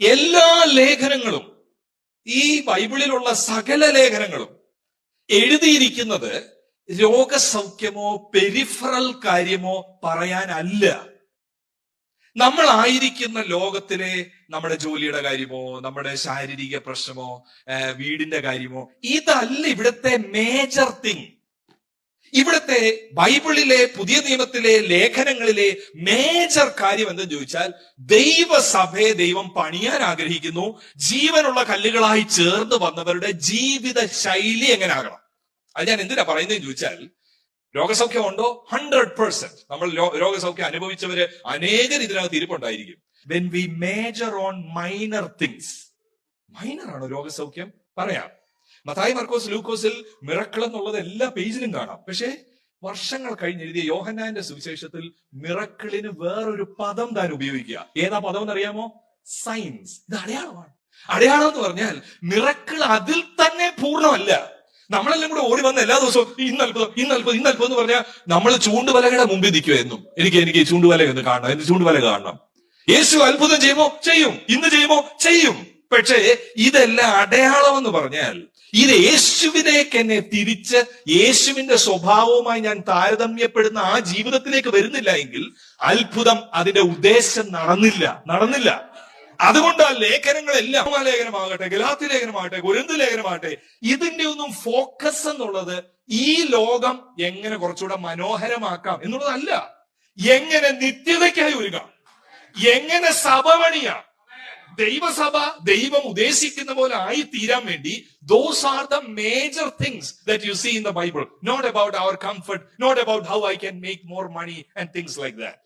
എല്ലാ ലേഖനങ്ങളും ഈ ബൈബിളിലുള്ള സകല ലേഖനങ്ങളും എഴുതിയിരിക്കുന്നത് രോഗസൗഖ്യമോ പെരിഫറൽ കാര്യമോ പറയാനല്ല. നമ്മൾ ആയിരിക്കുന്ന ലോകത്തിലെ നമ്മുടെ ജോലിയുടെ കാര്യമോ നമ്മുടെ ശാരീരിക പ്രശ്നമോ വീടിന്റെ കാര്യമോ ഇതല്ല ഇവിടുത്തെ മേജർ തിങ് ഇവിടുത്തെ ബൈബിളിലെ പുതിയ നിയമത്തിലെ ലേഖനങ്ങളിലെ മേജർ കാര്യം എന്തെന്ന് ചോദിച്ചാൽ ദൈവസഭയെ ദൈവം പണിയാൻ ആഗ്രഹിക്കുന്നു ജീവനുള്ള കല്ലുകളായി ചേർന്ന് വന്നവരുടെ ജീവിത ശൈലി എങ്ങനെ ആകണം അത് ഞാൻ എന്തിനാ പറയുന്നതെന്ന് ചോദിച്ചാൽ രോഗസൗഖ്യം ഉണ്ടോ? ഹൺഡ്രഡ് പെർസെന്റ് നമ്മൾ രോഗസൗഖ്യം അനുഭവിച്ചവര് അനേകർ ഇതിനകത്ത് ഇരിപ്പുണ്ടായിരിക്കും. When we major on minor things minor ആണോ രോഗസൗഖ്യം? പറയാം. മത്തായി മർക്കോസ് ലൂക്കോസിൽ മിറക്കിൾ എന്നുള്ളത് എല്ലാ പേജിലും കാണാം. പക്ഷേ വർഷങ്ങൾ കഴിഞ്ഞ് എഴുതിയ യോഹന്നാന്റെ സുവിശേഷത്തിൽ മിറക്കിളിന് വേറൊരു പദം താൻ ഉപയോഗിക്കുക. ഏതാ പദം എന്നറിയാമോ? സയൻസ് ഇത് അടയാളമാണ്. അടയാളം എന്ന് പറഞ്ഞാൽ മിറക്കിൾ അതിൽ തന്നെ പൂർണമല്ല. നമ്മളെല്ലാം കൂടെ ഓടി വന്ന എല്ലാ ദിവസവും ഇന്ന് അത്ഭുതം ഇന്ന് അത്ഭുതം ഇന്ന് അത്ഭുതം എന്ന് പറഞ്ഞാൽ നമ്മൾ ചൂണ്ടുവലകളുടെ മുമ്പിൽ നിൽക്കുമായിരുന്നു എനിക്ക് എനിക്ക് ചൂണ്ടുവല ഒന്ന് കാണണം എനിക്ക് ചൂണ്ടുവല കാണണം. യേശു അത്ഭുതം ചെയ്യുമോ? ചെയ്യും. ഇന്ന് ചെയ്യുമോ? ചെയ്യും. പക്ഷേ ഇതെല്ലാം അടയാളം എന്ന് പറഞ്ഞാൽ ഇത് യേശുവിനേക്ക് എന്നെ തിരിച്ച് യേശുവിന്റെ സ്വഭാവവുമായി ഞാൻ താരതമ്യപ്പെടുന്ന ആ ജീവിതത്തിലേക്ക് വരുന്നില്ല എങ്കിൽ അത്ഭുതം അതിന്റെ ഉദ്ദേശം നടന്നില്ല. നടന്നില്ല. അതുകൊണ്ട് ആ ലേഖനങ്ങളെല്ലാം ലേഖനമാകട്ടെ ഗലാത്തി ലേഖനമാകട്ടെ ഗുരുന്ത് ലേഖനമാകട്ടെ ഇതിന്റെ ഒന്നും ഫോക്കസ് എന്നുള്ളത് ഈ ലോകം എങ്ങനെ കുറച്ചുകൂടെ മനോഹരമാക്കാം എന്നുള്ളതല്ല. എങ്ങനെ നിത്യതയ്ക്കായി ഒരുങ്ങാം എങ്ങനെ സഭ പണിയാം. ദൈവസഭ ദൈവം ഉദ്ദേശിക്കുന്ന പോലെ ആയി തീരാൻ വേണ്ടി those are the major things that you see in the Bible not about our comfort not about how I can make more money and things like that